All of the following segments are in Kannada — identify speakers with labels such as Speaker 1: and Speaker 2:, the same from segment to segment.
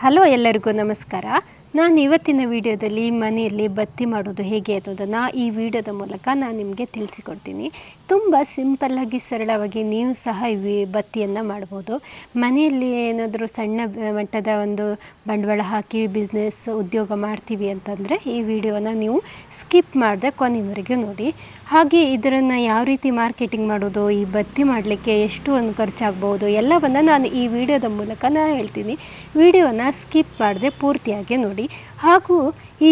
Speaker 1: ಹಲೋ ಎಲ್ಲರಿಗೂ ನಮಸ್ಕಾರ. ನಾನು ಇವತ್ತಿನ ವಿಡಿಯೋದಲ್ಲಿ ಮನೆಯಲ್ಲಿ ಬತ್ತಿ ಮಾಡೋದು ಹೇಗೆ ಅನ್ನೋದನ್ನು ಈ ವಿಡಿಯೋದ ಮೂಲಕ ನಾನು ನಿಮಗೆ ತಿಳಿಸಿಕೊಡ್ತೀನಿ. ತುಂಬ ಸಿಂಪಲ್ಲಾಗಿ ಸರಳವಾಗಿ ನೀವು ಸಹ ಈ ಬತ್ತಿಯನ್ನು ಮಾಡ್ಬೋದು. ಮನೆಯಲ್ಲಿ ಏನಾದರೂ ಸಣ್ಣ ಮಟ್ಟದ ಒಂದು ಬಂಡವಾಳ ಹಾಕಿ ಬಿಸ್ನೆಸ್ ಉದ್ಯೋಗ ಮಾಡ್ತೀವಿ ಅಂತಂದರೆ ಈ ವಿಡಿಯೋನ ನೀವು ಸ್ಕಿಪ್ ಮಾಡದೆ ಕೊನೆವರೆಗೆ ನೋಡಿ. ಹಾಗೆ ಇದರನ್ನು ಯಾವ ರೀತಿ ಮಾರ್ಕೆಟಿಂಗ್ ಮಾಡೋದು, ಈ ಬತ್ತಿ ಮಾಡಲಿಕ್ಕೆ ಎಷ್ಟು ಒಂದು ಖರ್ಚಾಗ್ಬೋದು ಎಲ್ಲವನ್ನು ನಾನು ಈ ವಿಡಿಯೋದ ಮೂಲಕ ನಾನು ಹೇಳ್ತೀನಿ. ವಿಡಿಯೋನ ಸ್ಕಿಪ್ ಮಾಡದೆ ಪೂರ್ತಿಯಾಗಿ ನೋಡಿ. ಹಾಗೂ ಈ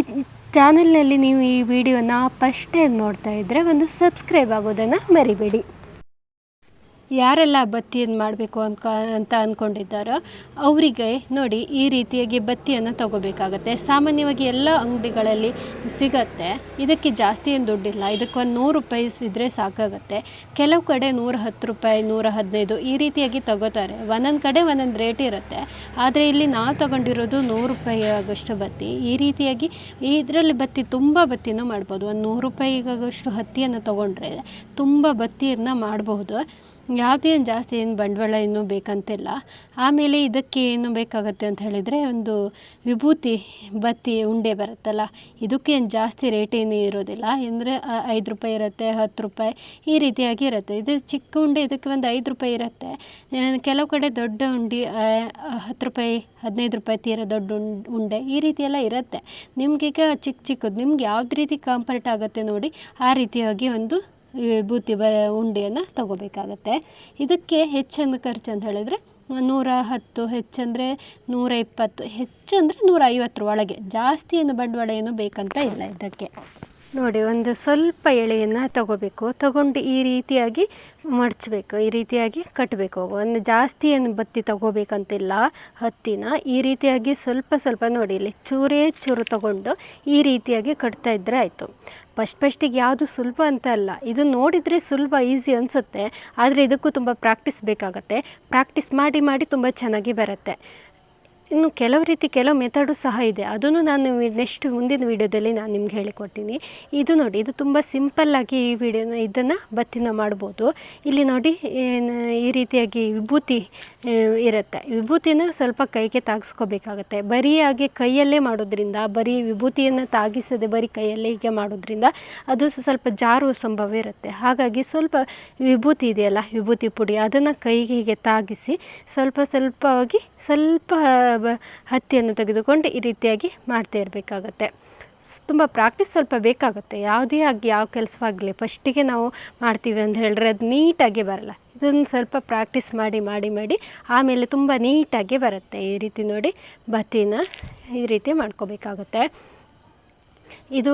Speaker 1: ಚಾನಲ್ನಲ್ಲಿ ನೀವು ಈ ವಿಡಿಯೋನ ಫಸ್ಟ್ ಟೈಮ್ ನೋಡ್ತಾ ಇದ್ದರೆ ಒಂದು ಸಬ್ಸ್ಕ್ರೈಬ್ ಆಗೋದನ್ನು ಮರಿಬೇಡಿ. ಯಾರೆಲ್ಲ ಬತ್ತಿಯನ್ನು ಮಾಡಬೇಕು ಅನ್ಕ ಅಂತ ಅಂದ್ಕೊಂಡಿದ್ದಾರೋ ಅವರಿಗೆ ನೋಡಿ ಈ ರೀತಿಯಾಗಿ ಬತ್ತಿಯನ್ನು ತಗೋಬೇಕಾಗತ್ತೆ. ಸಾಮಾನ್ಯವಾಗಿ ಎಲ್ಲ ಅಂಗಡಿಗಳಲ್ಲಿ ಸಿಗತ್ತೆ. ಇದಕ್ಕೆ ಜಾಸ್ತಿ ಏನು ದುಡ್ಡಿಲ್ಲ. ಇದಕ್ಕೆ ಒಂದು ನೂರು ರೂಪಾಯಿ ಇದ್ದರೆ ಸಾಕಾಗತ್ತೆ. ಕೆಲವು ಕಡೆ ನೂರ ಹತ್ತು ರೂಪಾಯಿ, ನೂರ ಹದಿನೈದು ಈ ರೀತಿಯಾಗಿ ತಗೋತಾರೆ. ಒಂದೊಂದು ಕಡೆ ಒಂದೊಂದು ರೇಟ್ ಇರುತ್ತೆ. ಆದರೆ ಇಲ್ಲಿ ನಾವು ತಗೊಂಡಿರೋದು ನೂರು ರೂಪಾಯಿ ಆಗೋಷ್ಟು ಬತ್ತಿ. ಈ ರೀತಿಯಾಗಿ ಇದರಲ್ಲಿ ಬತ್ತಿ ತುಂಬ ಬತ್ತಿನೂ ಮಾಡ್ಬೋದು. ಒಂದು ನೂರು ರೂಪಾಯಿಗಾಗೋಷ್ಟು ಹತ್ತಿಯನ್ನು ತೊಗೊಂಡ್ರೆ ತುಂಬ ಬತ್ತಿಯನ್ನು ಮಾಡಬಹುದು ಯಾವುದೇನು ಜಾಸ್ತಿ ಏನು ಬಂಡವಾಳ ಏನು ಬೇಕಂತಿಲ್ಲ. ಆಮೇಲೆ ಇದಕ್ಕೆ ಏನು ಬೇಕಾಗುತ್ತೆ ಅಂತ ಹೇಳಿದರೆ ಒಂದು ವಿಭೂತಿ, ಬತ್ತಿ, ಉಂಡೆ ಬರುತ್ತಲ್ಲ, ಇದಕ್ಕೆ ಏನು ಜಾಸ್ತಿ ರೇಟ್ ಏನೂ ಇರೋದಿಲ್ಲ. ಅಂದರೆ ಐದು ರೂಪಾಯಿ ಇರುತ್ತೆ, ಹತ್ತು ರೂಪಾಯಿ ಈ ರೀತಿಯಾಗಿ ಇರುತ್ತೆ. ಇದು ಚಿಕ್ಕ ಉಂಡೆ, ಇದಕ್ಕೆ ಒಂದು ಐದು ರೂಪಾಯಿ ಇರುತ್ತೆ. ಕೆಲವು ಕಡೆ ದೊಡ್ಡ ಉಂಡೆ ಹತ್ತು ರೂಪಾಯಿ, ಹದಿನೈದು ರೂಪಾಯಿ ತೀರ ದೊಡ್ಡ ಉಂಡ್- ಈ ರೀತಿಯೆಲ್ಲ ಇರುತ್ತೆ. ನಿಮಗೀಗ ಚಿಕ್ಕ ಚಿಕ್ಕದು, ನಿಮ್ಗೆ ಯಾವ್ದು ರೀತಿ ಕಂಫರ್ಟ್ ಆಗುತ್ತೆ ನೋಡಿ, ಆ ರೀತಿಯಾಗಿ ಒಂದು ವಿಭೂತಿ ಬ ಉಂಡೆಯನ್ನು ತಗೋಬೇಕಾಗತ್ತೆ. ಇದಕ್ಕೆ ಹೆಚ್ಚಿನ ಖರ್ಚು ಅಂತ ಹೇಳಿದರೆ ನೂರ ಹತ್ತು, ಹೆಚ್ಚಂದರೆ ನೂರ ಇಪ್ಪತ್ತು ಹೆಚ್ಚು ಅಂದರೆ ನೂರ ಐವತ್ತರ ಒಳಗೆ. ಜಾಸ್ತಿ ಏನು ಬಂಡವಾಳ ಏನು ಬೇಕಂತ ಇಲ್ಲ ಇದಕ್ಕೆ. ನೋಡಿ, ಒಂದು ಸ್ವಲ್ಪ ಎಳೆಯನ್ನು ತಗೋಬೇಕು. ತಗೊಂಡು ಈ ರೀತಿಯಾಗಿ ಮಡಚಬೇಕು, ಈ ರೀತಿಯಾಗಿ ಕಟ್ಟಬೇಕು ಒಂದು ಜಾಸ್ತಿ ಏನು ಬತ್ತಿ ತಗೋಬೇಕಂತಿಲ್ಲ ಹತ್ತಿನ. ಈ ರೀತಿಯಾಗಿ ಸ್ವಲ್ಪ ಸ್ವಲ್ಪ ನೋಡಿ, ಇಲ್ಲಿ ಚೂರೇ ಚೂರು ತಗೊಂಡು ಈ ರೀತಿಯಾಗಿ ಕಟ್ತಾ ಇದ್ದರೆ ಆಯಿತು. ಫಸ್ಟ್ ಫಸ್ಟಿಗೆ ಯಾವುದು ಸುಲಭ ಅಂತ ಅಲ್ಲ. ಇದು ನೋಡಿದರೆ ಸುಲಭ, ಈಸಿ ಅನಿಸುತ್ತೆ. ಆದರೆ ಇದಕ್ಕೂ ತುಂಬ ಪ್ರಾಕ್ಟೀಸ್ ಬೇಕಾಗುತ್ತೆ. ಪ್ರಾಕ್ಟೀಸ್ ಮಾಡಿ ಮಾಡಿ ತುಂಬ ಚೆನ್ನಾಗಿ ಬರುತ್ತೆ. ಇನ್ನು ಕೆಲವು ರೀತಿ ಕೆಲವು ಮೆಥಡು ಸಹ ಇದೆ. ಅದನ್ನು ನಾನು ನೆಕ್ಸ್ಟ್ ಮುಂದಿನ ವೀಡಿಯೋದಲ್ಲಿ ನಾನು ನಿಮ್ಗೆ ಹೇಳಿಕೊಡ್ತೀನಿ. ಇದು ನೋಡಿ, ಇದು ತುಂಬ ಸಿಂಪಲ್ಲಾಗಿ ಈ ವಿಡಿಯೋನ, ಇದನ್ನು ಬತ್ತಿನ ಮಾಡ್ಬೋದು. ಇಲ್ಲಿ ನೋಡಿ ಈ ರೀತಿಯಾಗಿ ವಿಭೂತಿ ಇರುತ್ತೆ. ವಿಭೂತಿನ ಸ್ವಲ್ಪ ಕೈಗೆ ತಾಗಿಸ್ಕೋಬೇಕಾಗತ್ತೆ. ಹಾಗೆ ಕೈಯಲ್ಲೇ ಮಾಡೋದ್ರಿಂದ, ಬರೀ ವಿಭೂತಿಯನ್ನು ತಾಗಿಸದೆ ಬರೀ ಕೈಯಲ್ಲೇ ಹೀಗೆ ಮಾಡೋದ್ರಿಂದ ಅದು ಸ್ವಲ್ಪ ಜಾರುವ ಸಂಭವ ಇರುತ್ತೆ. ಹಾಗಾಗಿ ಸ್ವಲ್ಪ ವಿಭೂತಿ ಇದೆಯಲ್ಲ, ವಿಭೂತಿ ಪುಡಿ, ಅದನ್ನು ಕೈಗೆ ಹೀಗೆ ತಾಗಿಸಿ ಸ್ವಲ್ಪ ಸ್ವಲ್ಪವಾಗಿ, ಸ್ವಲ್ಪ ಬ- ಹತ್ತಿಯನ್ನು ತೆಗೆದುಕೊಂಡು ಈ ರೀತಿಯಾಗಿ ಮಾಡ್ತಾ ಇರಬೇಕಾಗತ್ತೆ. ತುಂಬ ಪ್ರಾಕ್ಟೀಸ್ ಸ್ವಲ್ಪ ಬೇಕಾಗುತ್ತೆ. ಯಾವುದೇ ಆಗಿ ಯಾವ ಕೆಲಸವಾಗಲಿ ಫಸ್ಟಿಗೆ ನಾವು ಮಾಡ್ತೀವಿ ಅಂತ ಹೇಳಿದ್ರೆ ಅದು ನೀಟಾಗಿ ಬರಲ್ಲ. ಇದನ್ನು ಸ್ವಲ್ಪ ಪ್ರಾಕ್ಟೀಸ್ ಮಾಡಿ ಮಾಡಿ ಮಾಡಿ ಆಮೇಲೆ ತುಂಬ ನೀಟಾಗಿ ಬರುತ್ತೆ. ಈ ರೀತಿ ನೋಡಿ ಬತ್ತಿನ ಈ ರೀತಿ ಮಾಡ್ಕೋಬೇಕಾಗುತ್ತೆ. ಇದು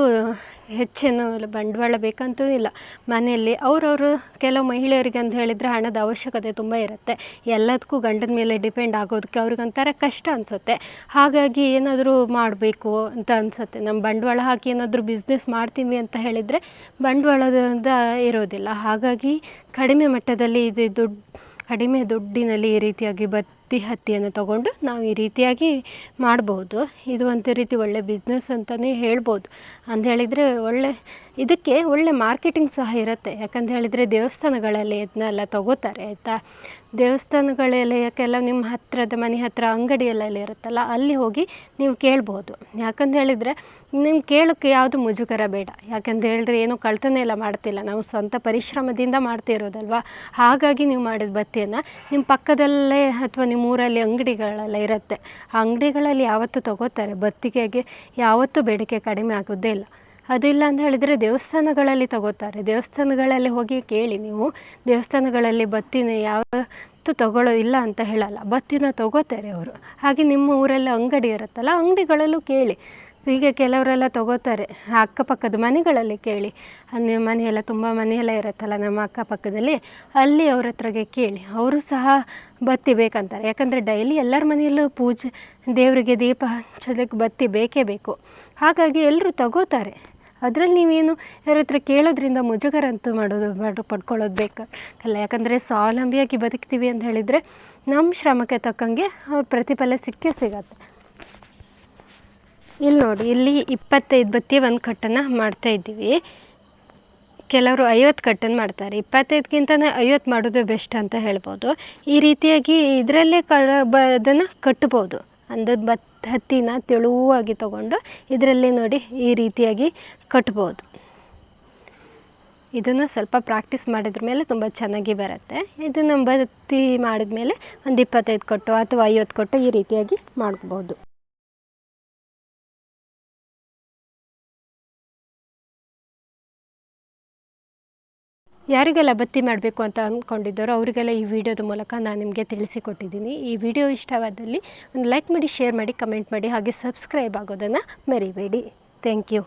Speaker 1: ಹೆಚ್ಚೇನು ಬಂಡವಾಳ ಬೇಕಂತೂ ಇಲ್ಲ. ಮನೆಯಲ್ಲಿ ಅವರವರು ಕೆಲವು ಮಹಿಳೆಯರಿಗೆ ಅಂತ ಹೇಳಿದರೆ ಹಣದ ಅವಶ್ಯಕತೆ ತುಂಬ ಇರುತ್ತೆ. ಎಲ್ಲದಕ್ಕೂ ಗಂಡನ ಮೇಲೆ ಡಿಪೆಂಡ್ ಆಗೋದಕ್ಕೆ ಅವ್ರಿಗೊಂಥರ ಕಷ್ಟ ಅನಿಸುತ್ತೆ. ಹಾಗಾಗಿ ಏನಾದರೂ ಮಾಡಬೇಕು ಅಂತ ಅನಿಸುತ್ತೆ. ನಮ್ಮ ಬಂಡವಾಳ ಹಾಕಿ ಏನಾದರೂ ಬಿಸ್ನೆಸ್ ಮಾಡ್ತೀವಿ ಅಂತ ಹೇಳಿದರೆ ಬಂಡವಾಳದ ಇರೋದಿಲ್ಲ. ಹಾಗಾಗಿ ಕಡಿಮೆ ಮಟ್ಟದಲ್ಲಿ ಇದು ದುಡ್ಡು, ಕಡಿಮೆ ದುಡ್ಡಿನಲ್ಲಿ ಈ ರೀತಿಯಾಗಿ ಬತ್ತಿ ಹತ್ತಿಯನ್ನು ತಗೊಂಡು ನಾವು ಈ ರೀತಿಯಾಗಿ ಮಾಡಬಹುದು ಇದು ಒಂದು ರೀತಿ ಒಳ್ಳೆ ಬಿಸ್ನೆಸ್ ಅಂತಲೇ ಹೇಳ್ಬೋದು. ಅಂತ ಹೇಳಿದರೆ ಒಳ್ಳೆ, ಇದಕ್ಕೆ ಒಳ್ಳೆ ಮಾರ್ಕೆಟಿಂಗ್ ಸಹ ಇರುತ್ತೆ. ಯಾಕಂತ ಹೇಳಿದರೆ ದೇವಸ್ಥಾನಗಳಲ್ಲಿ ಇದನ್ನೆಲ್ಲ ತಗೋತಾರೆ, ಆಯಿತಾ? ದೇವಸ್ಥಾನಗಳೆಲ್ಲ ಯಾಕೆಲ್ಲ ನಿಮ್ಮ ಹತ್ತಿರದ ಮನೆ ಹತ್ತಿರ ಅಂಗಡಿಯಲ್ಲೆಲ್ಲ ಇರುತ್ತಲ್ಲ, ಅಲ್ಲಿ ಹೋಗಿ ನೀವು ಕೇಳ್ಬೋದು. ಯಾಕಂತ ಹೇಳಿದರೆ ನಿಮ್ಗೆ ಕೇಳೋಕ್ಕೆ ಯಾವುದು ಮುಜುಗರ ಬೇಡ. ಯಾಕಂತ ಹೇಳಿದ್ರೆ, ಏನು ಕಳ್ತನ ಎಲ್ಲ ಮಾಡ್ತಿಲ್ಲ. ನಾವು ಸ್ವಂತ ಪರಿಶ್ರಮದಿಂದ ಮಾಡ್ತಿರೋದಲ್ವ ಹಾಗಾಗಿ ನೀವು ಮಾಡಿದ ಬತ್ತಿಯನ್ನು ನಿಮ್ಮ ಪಕ್ಕದಲ್ಲೇ ಅಥವಾ ನಿಮ್ಮ ಊರಲ್ಲಿ ಅಂಗಡಿಗಳೆಲ್ಲ ಇರುತ್ತೆ. ಆ ಅಂಗಡಿಗಳಲ್ಲಿ ಯಾವತ್ತೂ ತಗೋತಾರೆ. ಬತ್ತಿಗೆಗೆ ಯಾವತ್ತೂ ಬೇಡಿಕೆ ಕಡಿಮೆ ಆಗೋದೇ ಇಲ್ಲ. ಅದಿಲ್ಲ ಅಂತ ಹೇಳಿದರೆ ದೇವಸ್ಥಾನಗಳಲ್ಲಿ ತಗೋತಾರೆ. ದೇವಸ್ಥಾನಗಳಲ್ಲಿ ಹೋಗಿ ಕೇಳಿ ನೀವು, ದೇವಸ್ಥಾನಗಳಲ್ಲಿ ಬತ್ತಿನ ಯಾವತ್ತೂ ತಗೊಳ್ಳೋ ಇಲ್ಲ ಅಂತ ಹೇಳಲ್ಲ. ಬತ್ತಿನ ತಗೋತಾರೆ ಅವರು. ಹಾಗೆ ನಿಮ್ಮ ಊರಲ್ಲಿ ಅಂಗಡಿ ಇರುತ್ತಲ್ಲ, ಅಂಗಡಿಗಳಲ್ಲೂ ಕೇಳಿ. ಈಗ ಕೆಲವರೆಲ್ಲ ತಗೋತಾರೆ, ಅಕ್ಕಪಕ್ಕದ ಮನೆಗಳಲ್ಲಿ ಕೇಳಿ. ನಿಮ್ಮ ಮನೆಯೆಲ್ಲ ತುಂಬ ಮನೆಯೆಲ್ಲ ಇರುತ್ತಲ್ಲ ನಮ್ಮ ಅಕ್ಕಪಕ್ಕದಲ್ಲಿ, ಅಲ್ಲಿ ಅವ್ರ ಹತ್ರಗೆ ಕೇಳಿ. ಅವರು ಸಹ ಬತ್ತಿ ಬೇಕಂತಾರೆ. ಯಾಕಂದರೆ ಡೈಲಿ ಎಲ್ಲರ ಮನೆಯಲ್ಲೂ ಪೂಜೆ, ದೇವರಿಗೆ ದೀಪ ಹಚ್ಚೋದಕ್ಕೆ ಬತ್ತಿ ಬೇಕೇ ಬೇಕು. ಹಾಗಾಗಿ ಎಲ್ಲರೂ ತಗೋತಾರೆ. ಅದರಲ್ಲಿ ನೀವೇನು ಯಾರ ಹತ್ರ ಕೇಳೋದ್ರಿಂದ ಮುಜುಗರ ಅಂತೂ ಮಾಡೋದು ಮಾಡು, ಪಡ್ಕೊಳ್ಳೋದು ಬೇಕಲ್ಲ ಯಾಕಂದರೆ ಸ್ವಾವಲಂಬಿಯಾಗಿ ಬದುಕ್ತೀವಿ ಅಂತ ಹೇಳಿದರೆ ನಮ್ಮ ಶ್ರಮಕ್ಕೆ ತಕ್ಕಂಗೆ ಅವ್ರ ಪ್ರತಿಫಲ ಸಿಕ್ಕೇ ಸಿಗತ್ತೆ. ಇಲ್ಲಿ ನೋಡಿ, ಇಲ್ಲಿ ಇಪ್ಪತ್ತೈದು ಬತ್ತಿ ಒಂದು ಕಟ್ಟನ್ನು ಮಾಡ್ತಾ ಇದ್ದೀವಿ. ಕೆಲವರು ಐವತ್ತು ಕಟ್ಟನ್ನು ಮಾಡ್ತಾರೆ. ಇಪ್ಪತ್ತೈದಕ್ಕಿಂತನೇ ಐವತ್ತು ಮಾಡೋದು ಬೆಸ್ಟ್ ಅಂತ ಹೇಳ್ಬೋದು. ಈ ರೀತಿಯಾಗಿ ಇದರಲ್ಲೇ ಕ ಬ, ಅದನ್ನು ಕಟ್ಬೋದು. ಒಂದು ಭತ್ತ ಹತ್ತಿನ ತೆಳುವಾಗಿ ತಗೊಂಡು ಇದರಲ್ಲಿ ನೋಡಿ ಈ ರೀತಿಯಾಗಿ ಕಟ್ಬೋದು. ಇದನ್ನು ಸ್ವಲ್ಪ ಪ್ರಾಕ್ಟೀಸ್ ಮಾಡಿದ್ರ ಮೇಲೆ ತುಂಬ ಚೆನ್ನಾಗಿ ಬರುತ್ತೆ. ಇದನ್ನು ಬತ್ತಿ ಮಾಡಿದ ಮೇಲೆ ಒಂದು ಇಪ್ಪತ್ತೈದು ಕೊಟ್ಟು ಅಥವಾ ಐವತ್ತು ಕೊಟ್ಟು ಈ ರೀತಿಯಾಗಿ ಮಾಡ್ಬೋದು. ಯಾರಿಗೆಲ್ಲ ಬತ್ತಿ ಮಾಡಬೇಕು ಅಂತ ಅಂದ್ಕೊಂಡಿದ್ದಾರೋ ಅವರಿಗೆಲ್ಲ ಈ ವಿಡಿಯೋದ ಮೂಲಕ ನಾನು ನಿಮಗೆ ತಿಳಿಸಿಕೊಟ್ಟಿದ್ದೀನಿ. ಈ ವಿಡಿಯೋ ಇಷ್ಟವಾದಲ್ಲಿ ಒಂದು ಲೈಕ್ ಮಾಡಿ, ಶೇರ್ ಮಾಡಿ, ಕಮೆಂಟ್ ಮಾಡಿ, ಹಾಗೆ ಸಬ್ಸ್ಕ್ರೈಬ್ ಆಗೋದನ್ನು ಮರಿಬೇಡಿ. Thank you.